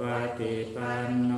ปฏิปันโน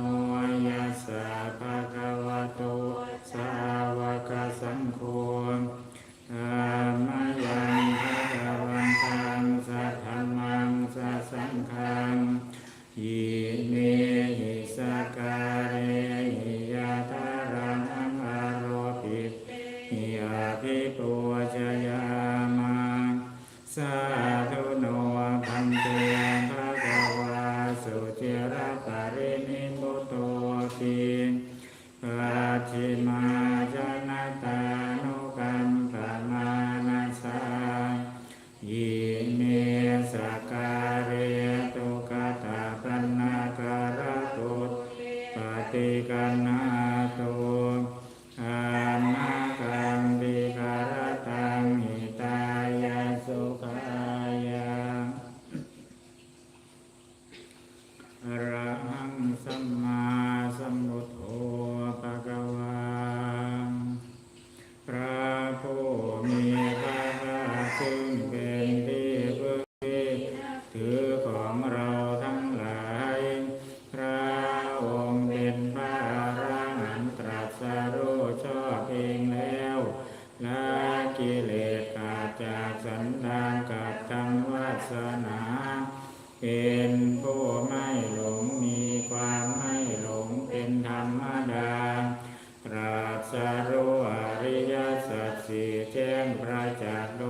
จาโล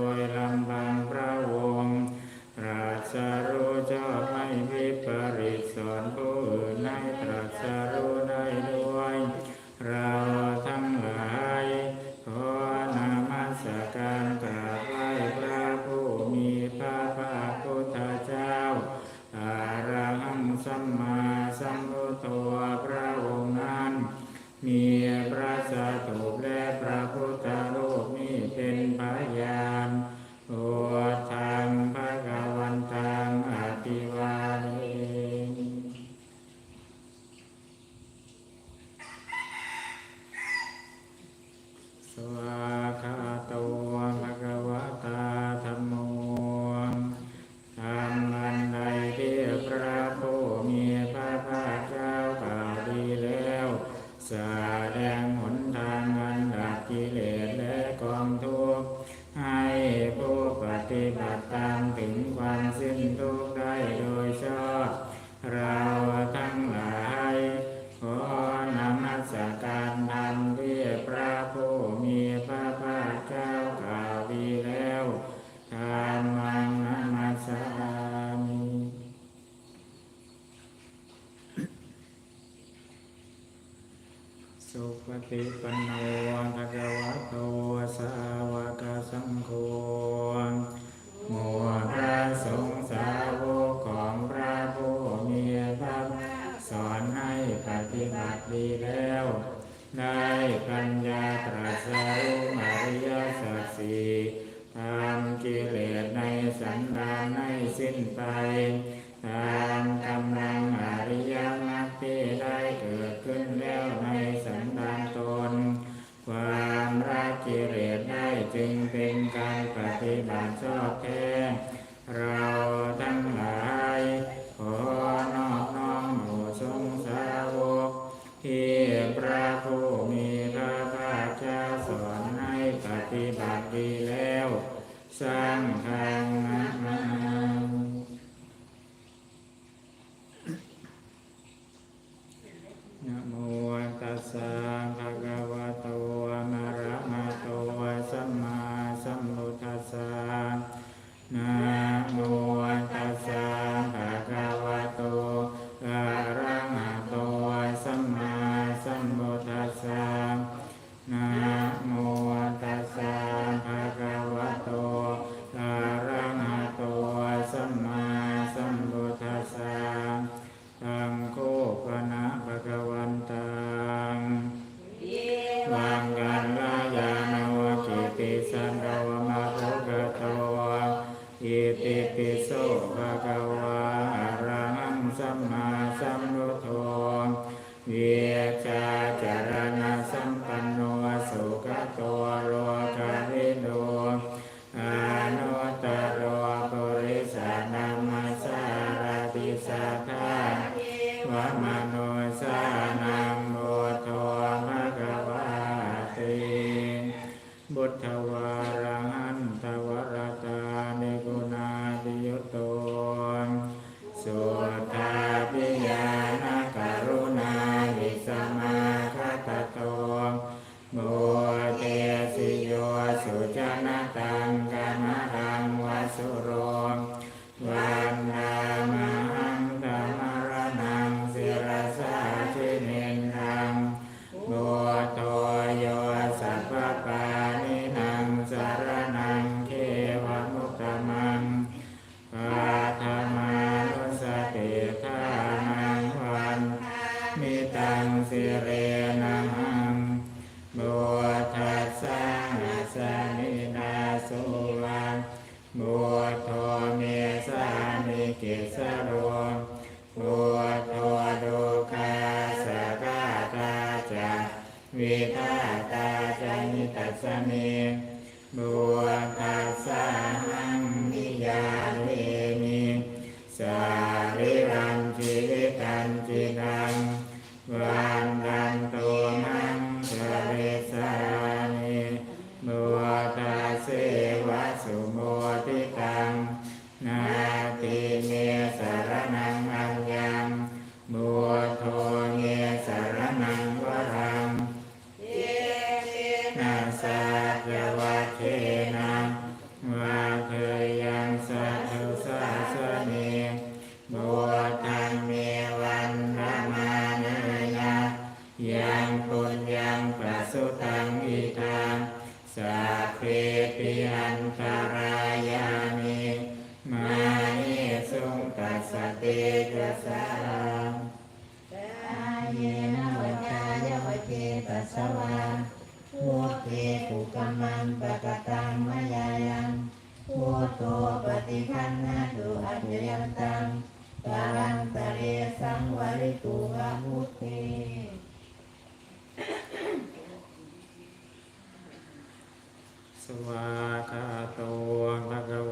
ในปฏิบัติดีแล้วในปัญญาตรัสรู้มารยาสัจสีทำกิเลสในสันดานในสิ้นไป สิเรนังโมทัสสะนะสะนินาสุวังบัวโทเมสานิกิสโรบัวโทโดคาสกาตาจาวิทาตาจานิตัสสเนบัวทัสสะหังนิยาเวมิสา งตัสสะเตจะสากายเยนะวจายะวเจตัสสวาพุทเทปุกมมังปะกตังมายายังพุทโธปฏิคันนาตุอัจยันตังกาลังตะเรสังวริตุวะพุทเทสวาคาโตภะคะว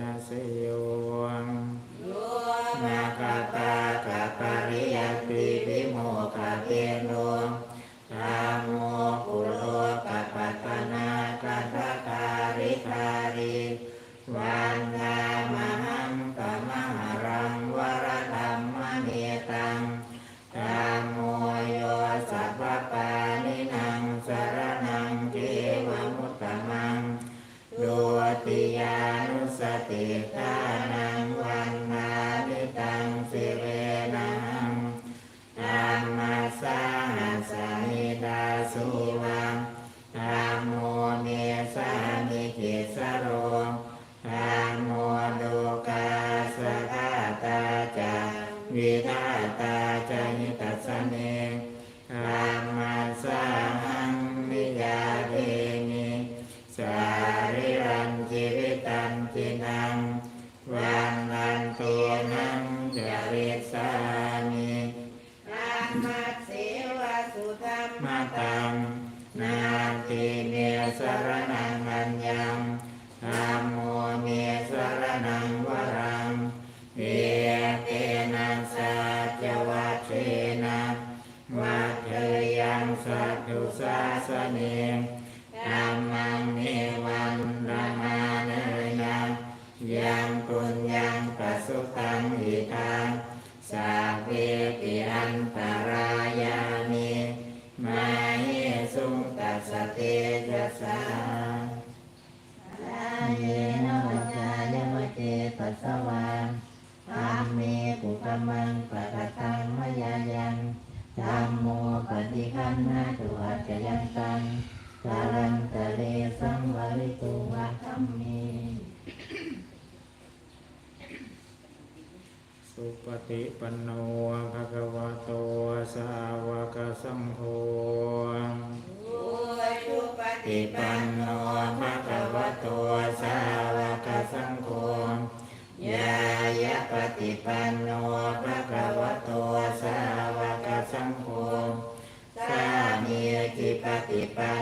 นะเสโย ทาตาจานิตัสสเน มาเยสุงตัสสะเตจะสากายเยนะวจายะวเจตัสสวาธัมเมปุกมังปะกตังมายายังธัมโมปฏิคันนาตุอัจจยันตังกาลังตะเรสังวริตุวะธัมเม สุปฏิปันโนภะคะวะโตสาวกสังโฆสุปฏิปันโนภะคะวะโตสาวกสังโฆยายะปฏิปันโนภะคะวะโตสาวกสังโฆสามีจิปฏิปัน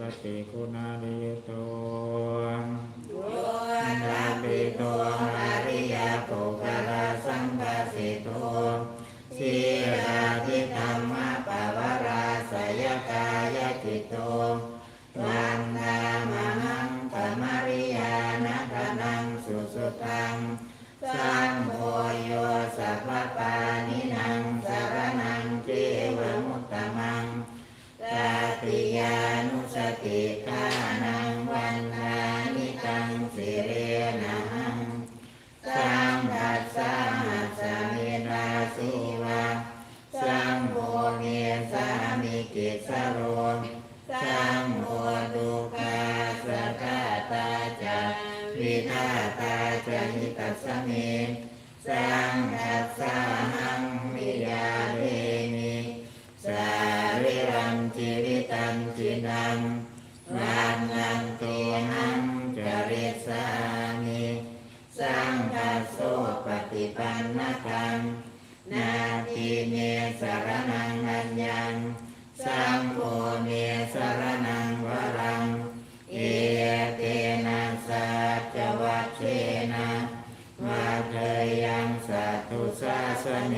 ปฏิคุณาริยโตโยนาปิโตอาริยปุคลาสังกสิโตสีราธิธรรมปวราสยกายจิตโตวันนามหังปมาริยานัทนังสุสุตัง สังโฆโยสัพพป สโรสังโฆดุกาสกาตาจะวิทาตาจะหิตัสสเมสังหัสสะหังวิยาเรมิสาริรังจิริตังจินังวันนังเตหังจริสามิสังคัสโสปฏิปันนกังนาทีเมสรนัง สังโฆเมสรนังวรัง เอเตนะสัจวัชเชนะมาเทยังสัตุสาสเน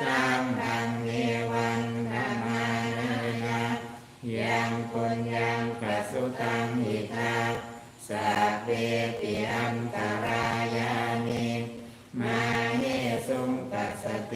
สังฆังเมวันธรรมานานะยังปุญญังกสุตังหิทาสัพเพปิอันตรายานิมาเนสุงตัสเต